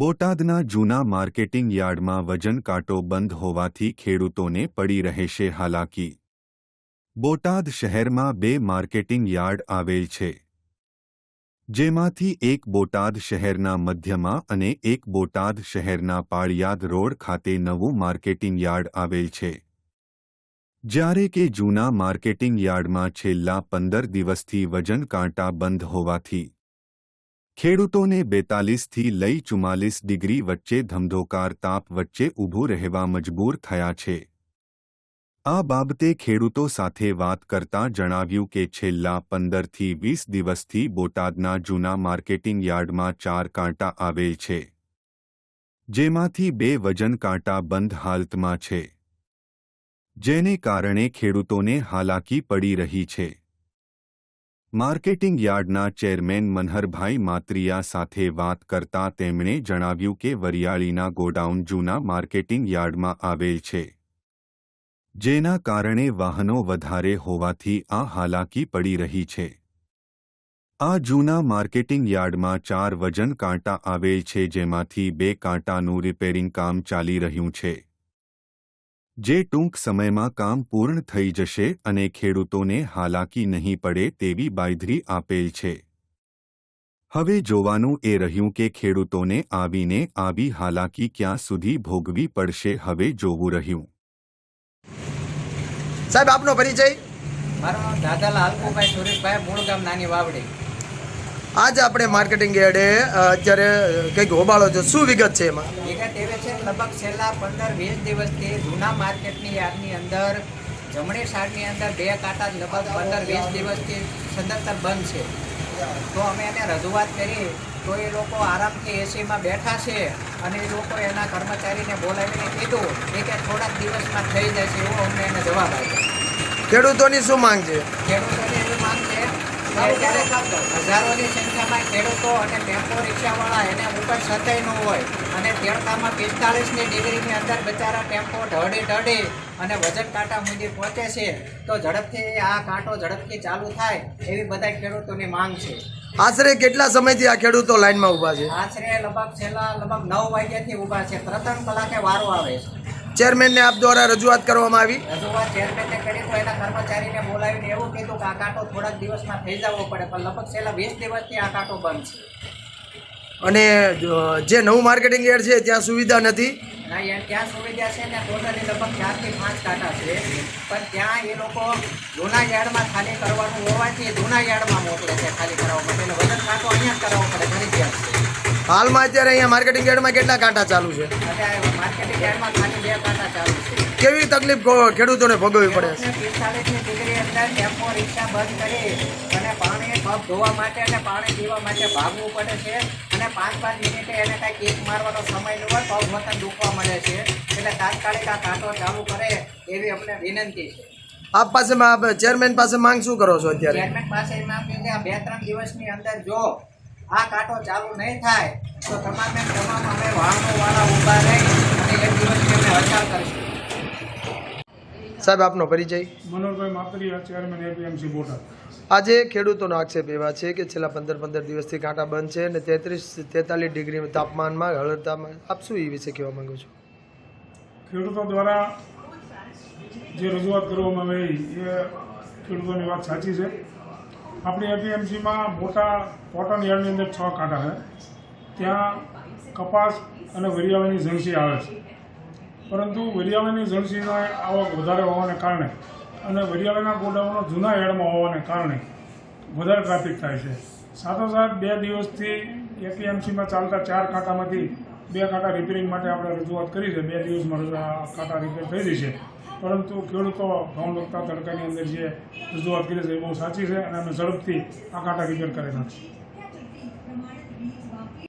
બોટાદના જૂના માર્કેટિંગ યાર્ડમાં વજન કાંટો બંધ હોવાથી ખેડૂતોને પડી રહેશે હાલાકી. બોટાદ શહેરમાં બે માર્કેટિંગ યાર્ડ આવેલ છે. જેમાંથી એક બોટાદ શહેરના મધ્યમાં અને એક બોટાદ શહેરના પાળિયાદ રોડ ખાતે નવું માર્કેટિંગ યાર્ડ આવેલ છે. જ્યારે કે જૂના માર્કેટિંગ યાર્ડમાં છેલ્લા પંદર દિવસથી વજન કાંટા બંધ હોવાથી ખેડૂતોને બેતાલીસથી લઈ ચુમ્માલીસ ડિગ્રી વચ્ચે ધમધોકાર તાપ વચ્ચે ઊભું રહેવા મજબૂર થયા છે. આ બાબતે ખેડૂતો સાથે વાત કરતા જણાવ્યું કે છેલ્લા પંદરથી વીસ દિવસથી બોટાદના જૂના માર્કેટિંગ યાર્ડમાં ચાર કાંટા આવેલ છે. જેમાંથી બે વજન કાંટા બંધ હાલતમાં છે. જેને કારણે ખેડૂતોને હાલાકી પડી રહી છે. માર્કેટિંગ યાર્ડના ચેરમેન મનહરભાઈ માત્રિયા સાથે વાત કરતા તેમણે જણાવ્યું કે વરિયાળીના ગોડાઉન જૂના માર્કેટિંગ યાર્ડમાં આવેલ છે. જેના કારણે વાહનો વધારે હોવાથી આ હાલાકી પડી રહી છે. આ જૂના માર્કેટિંગ યાર્ડમાં ચાર વજન કાંટા આવેલ છે જેમાંથી બે કાંટાનું રિપેરિંગ કામ ચાલી રહ્યું છે. જે ટૂંક સમયમાં કામ પૂર્ણ થઈ જશે અને ખેડૂતોને હાલાકી નહીં પડે તેવી બાયધરી આપેલ છે. હવે જોવાનું એ રહ્યું કે ખેડૂતોને આવીને આવી હાલાકી ક્યાં સુધી ભોગવી પડશે હવે જોવું રહ્યું. સાહેબ આપનો પરિચય? મારું નામ દાદાલાલ હલકુભાઈ સુરેશભાઈ મૂળ ગામ નાની વાવડી. આજ આપણે માર્કેટિંગ એડે અત્યારે કંઈક હોબાળો છો. શું વિગત છે એમાં? લગભગ છેલ્લા પંદર વીસ દિવસથી જૂના માર્કેટની યાદની અંદર જમણી સાઈડની અંદર બે કાંટા લગભગ પંદર વીસ દિવસથી સદંતર બંધ છે. તો અમે એને રજૂઆત કરી તો એ લોકો આરામથી એસીમાં બેઠા છે અને એ લોકો એના કર્મચારીને બોલાવીને કીધું એ કે થોડાક દિવસમાં થઈ જશે એવો અમને એને જવાબ આપ્યો. ખેડૂતોની શું માંગ છે? ખેડૂતોની એવી માંગ છે કે અત્યારે હજારોની સંખ્યામાં ખેડૂતો અને ટેમ્પો રિક્ષાવાળા એને ઉપર સતાઈ ન હોય અને તેડકામાં પિસ્તાળીસની ડિગ્રીની અંદર બચારા ટેમ્પો ઢળી ઢળી અને વજન કાંટા સુધી પહોંચે છે તો ઝડપથી આ કાંટો ઝડપથી ચાલુ થાય એવી બધા ખેડૂતોની માંગ છે. આશરે કેટલા સમયથી આ ખેડૂતો લાઈનમાં ઊભા છે? આશરે લગભગ છેલ્લા લગભગ નવ વાગ્યાથી ઊભા છે. ત્રણ કલાકે વારો આવે છે. ચેરમેનને આપ દ્વારા રજૂઆત કરવામાં આવી. રજૂઆત ચેરમેનને કરી તો એના કર્મચારીને બોલાવીને એવું કીધું કે આ કાંટો થોડાક દિવસમાં થઈ જવો પડે પણ લગભગ છેલ્લા વીસ દિવસથી આ કાંટો બંધ છે. અને જે નવું માર્કેટિંગ યાર્ડ છે ત્યાં સુવિધા નથી. ના યાર ત્યાં સુવિધા છે ને ટોટલી લગભગ ચારથી પાંચ કાંટા છે. પણ ત્યાં એ લોકો જૂના યાર્ડમાં ખાલી કરવાનું હોવાથી જૂના યાર્ડમાં મોકલે છે ખાલી કરાવવા માટે. એટલે વજન કાંટો અહીંયા જ કરાવવો પડે છે. હાલમાં અત્યારે અહીંયા માર્કેટિંગ યાર્ડમાં કેટલા કાંટા ચાલુ છે? કેવી તકલીફ ખેડૂતોને ભોગવવી પડે આપ પાસે ચેરમેન પાસે માંગ શું કરો છો અત્યારે? પાસે બે ત્રણ દિવસની અંદર જો આ કાંટો ચાલુ નહીં થાય તો તમામે તમામ અમે વાહનોવાળા ઊભા રહી અને એક દિવસની અમે હડતાલ કરીશું. સાહેબ આપનો પરિચય? Manoharbhai Mapariya chairman APMC Botad. આજે ખેડૂતોનો આક્ષેપ એવા છે કે છેલ્લા પંદર પંદર દિવસથી કાંટા બંધ છે અને તેત્રીસ તેતાલીસ ડિગ્રી તાપમાનમાં હળતામાં આપ શું એ વિશે કહેવા માગો છો? ખેડૂતો દ્વારા જે રજૂઆત કરવામાં આવી એ ખેડૂતોની વાત સાચી છે. આપણી એપીએમસીમાં મોટા કોટન યાર્ડની અંદર છ કાંટા છે. ત્યાં કપાસ અને વરિયાળાની ઝણસી આવે છે. પરંતુ વરિયાળાની ઝણસીનો આવક વધારે હોવાને કારણે અને વરિયાળાના ગોડાઉનો જૂના યાર્ડમાં હોવાને કારણે વધારે ટ્રાફિક થાય છે. સાથોસાથ બે દિવસથી એપીએમસીમાં ચાલતા ચાર કાંટામાંથી બે કાંટા રિપેરિંગ માટે આપણે રજૂઆત કરી છે. બે દિવસમાં કાંટા રિપેર થઈ જશે પરંતુ ખેડૂતો લગતા તડકાની અંદર જે રજૂઆત કરી છે એ બહુ સાચી છે અને અમે ઝડપથી આ કાંટા રિપેર કરી નાખીશું.